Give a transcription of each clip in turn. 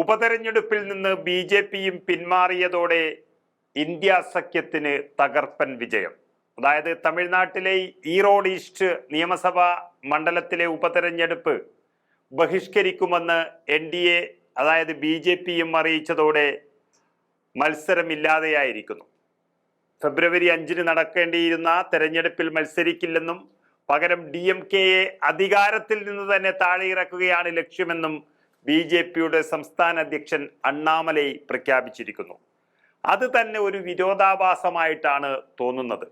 ഉപതെരഞ്ഞെടുപ്പിൽ നിന്ന് B J പിയും പിന്മാറിയതോടെ ഇന്ത്യ സഖ്യത്തിന് തകർപ്പൻ വിജയം. അതായത് തമിഴ്നാട്ടിലെ ഈറോഡ് ഈസ്റ്റ് നിയമസഭാ മണ്ഡലത്തിലെ ഉപതെരഞ്ഞെടുപ്പ് ബഹിഷ്കരിക്കുമെന്ന് എൻ ഡി എ അതായത് ബി ജെ പിയും അറിയിച്ചതോടെ മത്സരമില്ലാതെയായിരിക്കുന്നു. ഫെബ്രുവരി അഞ്ചിന് നടക്കേണ്ടിയിരുന്ന തെരഞ്ഞെടുപ്പിൽ മത്സരിക്കില്ലെന്നും പകരം ഡി എം കെയെ അധികാരത്തിൽ നിന്ന് തന്നെ താഴെയിറക്കുകയാണ് ലക്ഷ്യമെന്നും ബി ജെ പിയുടെ സംസ്ഥാന അധ്യക്ഷൻ അണ്ണാമലൈ പ്രഖ്യാപിച്ചിരിക്കുന്നു. അത് തന്നെ ഒരു വിരോധാഭാസമായിട്ടാണ് തോന്നുന്നത്.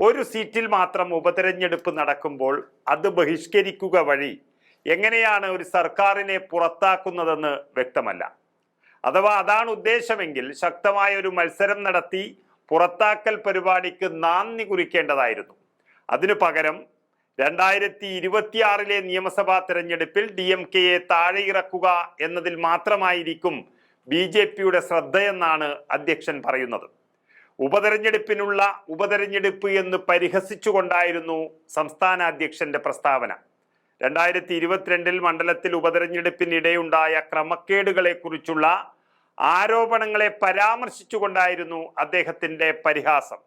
ഒരു സീറ്റിൽ മാത്രം ഉപതെരഞ്ഞെടുപ്പ് നടക്കുമ്പോൾ അത് ബഹിഷ്കരിക്കുക വഴി എങ്ങനെയാണ് ഒരു സർക്കാരിനെ പുറത്താക്കുന്നതെന്ന് വ്യക്തമല്ല. അഥവാ അതാണ് ഉദ്ദേശമെങ്കിൽ ശക്തമായ ഒരു മത്സരം നടത്തി പുറത്താക്കൽ പരിപാടിക്ക് നാന്ദി കുറിക്കേണ്ടതായിരുന്നു. അതിനു പകരം രണ്ടായിരത്തി ഇരുപത്തിയാറിലെ നിയമസഭാ തെരഞ്ഞെടുപ്പിൽ ഡി എം കെയെ താഴെ ഇറക്കുക എന്നതിൽ മാത്രമായിരിക്കും ബി ജെ പിയുടെ ശ്രദ്ധയെന്നാണ് അധ്യക്ഷൻ പറയുന്നത്. ഉപതെരഞ്ഞെടുപ്പിനുള്ള ഉപതെരഞ്ഞെടുപ്പ് എന്ന് പരിഹസിച്ചുകൊണ്ടായിരുന്നു സംസ്ഥാന അധ്യക്ഷന്റെ പ്രസ്താവന. രണ്ടായിരത്തി ഇരുപത്തിരണ്ടിൽ മണ്ഡലത്തിൽ ഉപതെരഞ്ഞെടുപ്പിനിടെയുണ്ടായ ക്രമക്കേടുകളെ കുറിച്ചുള്ള ആരോപണങ്ങളെ പരാമർശിച്ചുകൊണ്ടായിരുന്നു അദ്ദേഹത്തിന്റെ പരിഹാസം.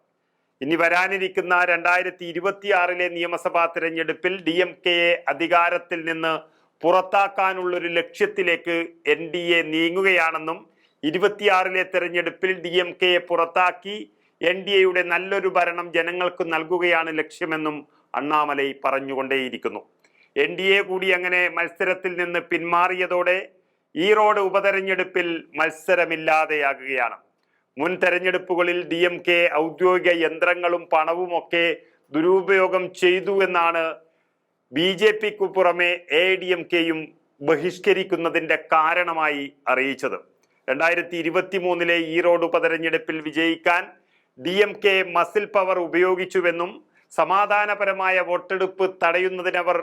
ഇനി വരാനിരിക്കുന്ന രണ്ടായിരത്തി ഇരുപത്തിയാറിലെ നിയമസഭാ തിരഞ്ഞെടുപ്പിൽ ഡി എം കെയെ അധികാരത്തിൽ നിന്ന് പുറത്താക്കാനുള്ളൊരു ലക്ഷ്യത്തിലേക്ക് എൻ ഡി എ നീങ്ങുകയാണെന്നും ഇരുപത്തിയാറിലെ തെരഞ്ഞെടുപ്പിൽ ഡി എം കെയെ പുറത്താക്കി എൻ ഡി എയുടെ നല്ലൊരു ഭരണം ജനങ്ങൾക്ക് നൽകുകയാണ് ലക്ഷ്യമെന്നും അണ്ണാമലൈ പറഞ്ഞുകൊണ്ടേയിരിക്കുന്നു. എൻ ഡി എ കൂടി അങ്ങനെ മത്സരത്തിൽ നിന്ന് പിന്മാറിയതോടെ ഈറോഡ് ഉപതെരഞ്ഞെടുപ്പിൽ മത്സരമില്ലാതെയാകുകയാണ്. മുൻ തെരഞ്ഞെടുപ്പുകളിൽ ഡി എം കെ ഔദ്യോഗിക യന്ത്രങ്ങളും പണവുമൊക്കെ ദുരുപയോഗം ചെയ്തു എന്നാണ് ബി ജെ പിക്ക് പുറമെ എ ഡി എം കെയും ബഹിഷ്കരിക്കുന്നതിന്റെ കാരണമായി അറിയിച്ചത്. രണ്ടായിരത്തി ഇരുപത്തി മൂന്നിലെ ഈറോഡ് ഉപതെരഞ്ഞെടുപ്പിൽ വിജയിക്കാൻ D M K muscle power ഉപയോഗിച്ചുവെന്നും സമാധാനപരമായ വോട്ടെടുപ്പ് തടയുന്നതിനവർ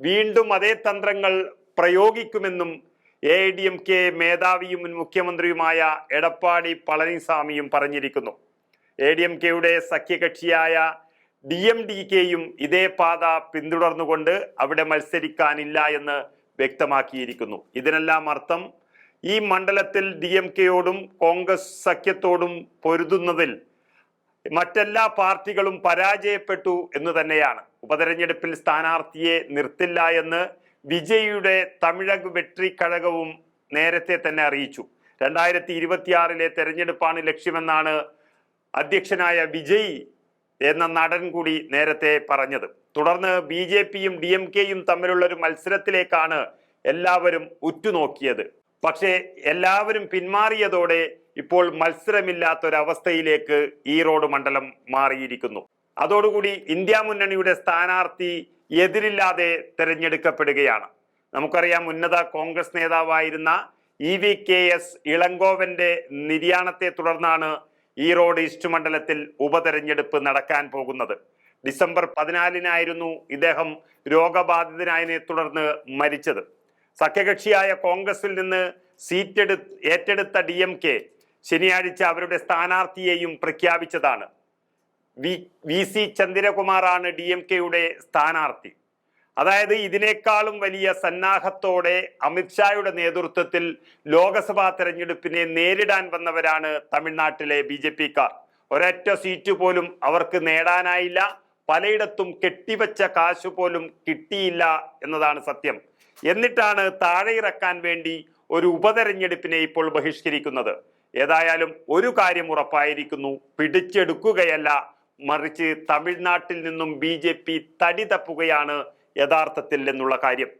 വീണ്ടും അതേ തന്ത്രങ്ങൾ പ്രയോഗിക്കുമെന്നും എ ഡി എം കെ മേധാവിയും മുൻ മുഖ്യമന്ത്രിയുമായ എടപ്പാടി പളനിസ്വാമിയും പറഞ്ഞിരിക്കുന്നു. എ ഡി എം കെയുടെ സഖ്യകക്ഷിയായ ഡി എം ഡി കെയും ഇതേ പാത പിന്തുടർന്നുകൊണ്ട് അവിടെ മത്സരിക്കാനില്ല എന്ന് വ്യക്തമാക്കിയിരിക്കുന്നു. ഇതിനെല്ലാം അർത്ഥം ഈ മണ്ഡലത്തിൽ ഡി എം കെയോടും കോൺഗ്രസ് സഖ്യത്തോടും പൊരുതുന്നതിൽ മറ്റെല്ലാ പാർട്ടികളും പരാജയപ്പെട്ടു എന്ന് തന്നെയാണ്. ഉപതെരഞ്ഞെടുപ്പിൽ സ്ഥാനാർത്ഥിയെ നിർത്തില്ല എന്ന് വിജയിയുടെ തമിഴക് വെട്രി കഴകവും നേരത്തെ തന്നെ അറിയിച്ചു. രണ്ടായിരത്തി ഇരുപത്തിയാറിലെ തെരഞ്ഞെടുപ്പാണ് ലക്ഷ്യമെന്നാണ് അധ്യക്ഷനായ വിജയ് എന്ന നടൻ കൂടി നേരത്തെ പറഞ്ഞത്. തുടർന്ന് ബി ജെ പിയും ഡി എം കെയും തമ്മിലുള്ള ഒരു മത്സരത്തിലേക്കാണ് എല്ലാവരും ഉറ്റുനോക്കിയത്. പക്ഷേ എല്ലാവരും പിന്മാറിയതോടെ ഇപ്പോൾ മത്സരമില്ലാത്തൊരവസ്ഥയിലേക്ക് ഈറോഡ് മണ്ഡലം മാറിയിരിക്കുന്നു. അതോടുകൂടി ഇന്ത്യ മുന്നണിയുടെ സ്ഥാനാർത്ഥി എതിരില്ലാതെ തെരഞ്ഞെടുക്കപ്പെടുകയാണ്. നമുക്കറിയാം ഉന്നത കോൺഗ്രസ് നേതാവായിരുന്ന ഇ വി കെ എസ് ഇളങ്കോവന്റെ നിര്യാണത്തെ തുടർന്നാണ് ഈറോഡ് ഈസ്റ്റ് മണ്ഡലത്തിൽ ഉപതെരഞ്ഞെടുപ്പ് നടക്കാൻ പോകുന്നത്. ഡിസംബർ പതിനാലിനായിരുന്നു ഇദ്ദേഹം രോഗബാധിതനായതിനെ തുടർന്ന് മരിച്ചത്. സഖ്യകക്ഷിയായ കോൺഗ്രസിൽ നിന്ന് സീറ്റെടു ഏറ്റെടുത്ത ഡി എം കെ ശനിയാഴ്ച അവരുടെ സ്ഥാനാർത്ഥിയെയും പ്രഖ്യാപിച്ചതാണ്. വി വി സി ചന്ദ്രകുമാറാണ് ഡി എം കെയുടെ സ്ഥാനാർത്ഥി. അതായത് ഇതിനേക്കാളും വലിയ സന്നാഹത്തോടെ അമിത്ഷായുടെ നേതൃത്വത്തിൽ ലോക്സഭാ തെരഞ്ഞെടുപ്പിനെ നേരിടാൻ വന്നവരാണ് തമിഴ്നാട്ടിലെ ബി ജെ പിക്കാർ. ഒരൊറ്റ സീറ്റ് പോലും അവർക്ക് നേടാനായില്ല പലയിടത്തും കെട്ടിവെച്ച കാശ് പോലും കിട്ടിയില്ല എന്നതാണ് സത്യം. എന്നിട്ടാണ് താഴെ ഇറക്കാൻ വേണ്ടി ഒരു ഉപതെരഞ്ഞെടുപ്പിനെ ഇപ്പോൾ ബഹിഷ്കരിക്കുന്നത്. ഏതായാലും ഒരു കാര്യം ഉറപ്പായിരിക്കുന്നു പിടിച്ചെടുക്കുകയല്ല മറിച്ച് തമിഴ്നാട്ടിൽ നിന്നും ബി ജെ പി തടി തപ്പുകയാണ് യഥാർത്ഥത്തിൽ എന്നുള്ള കാര്യം.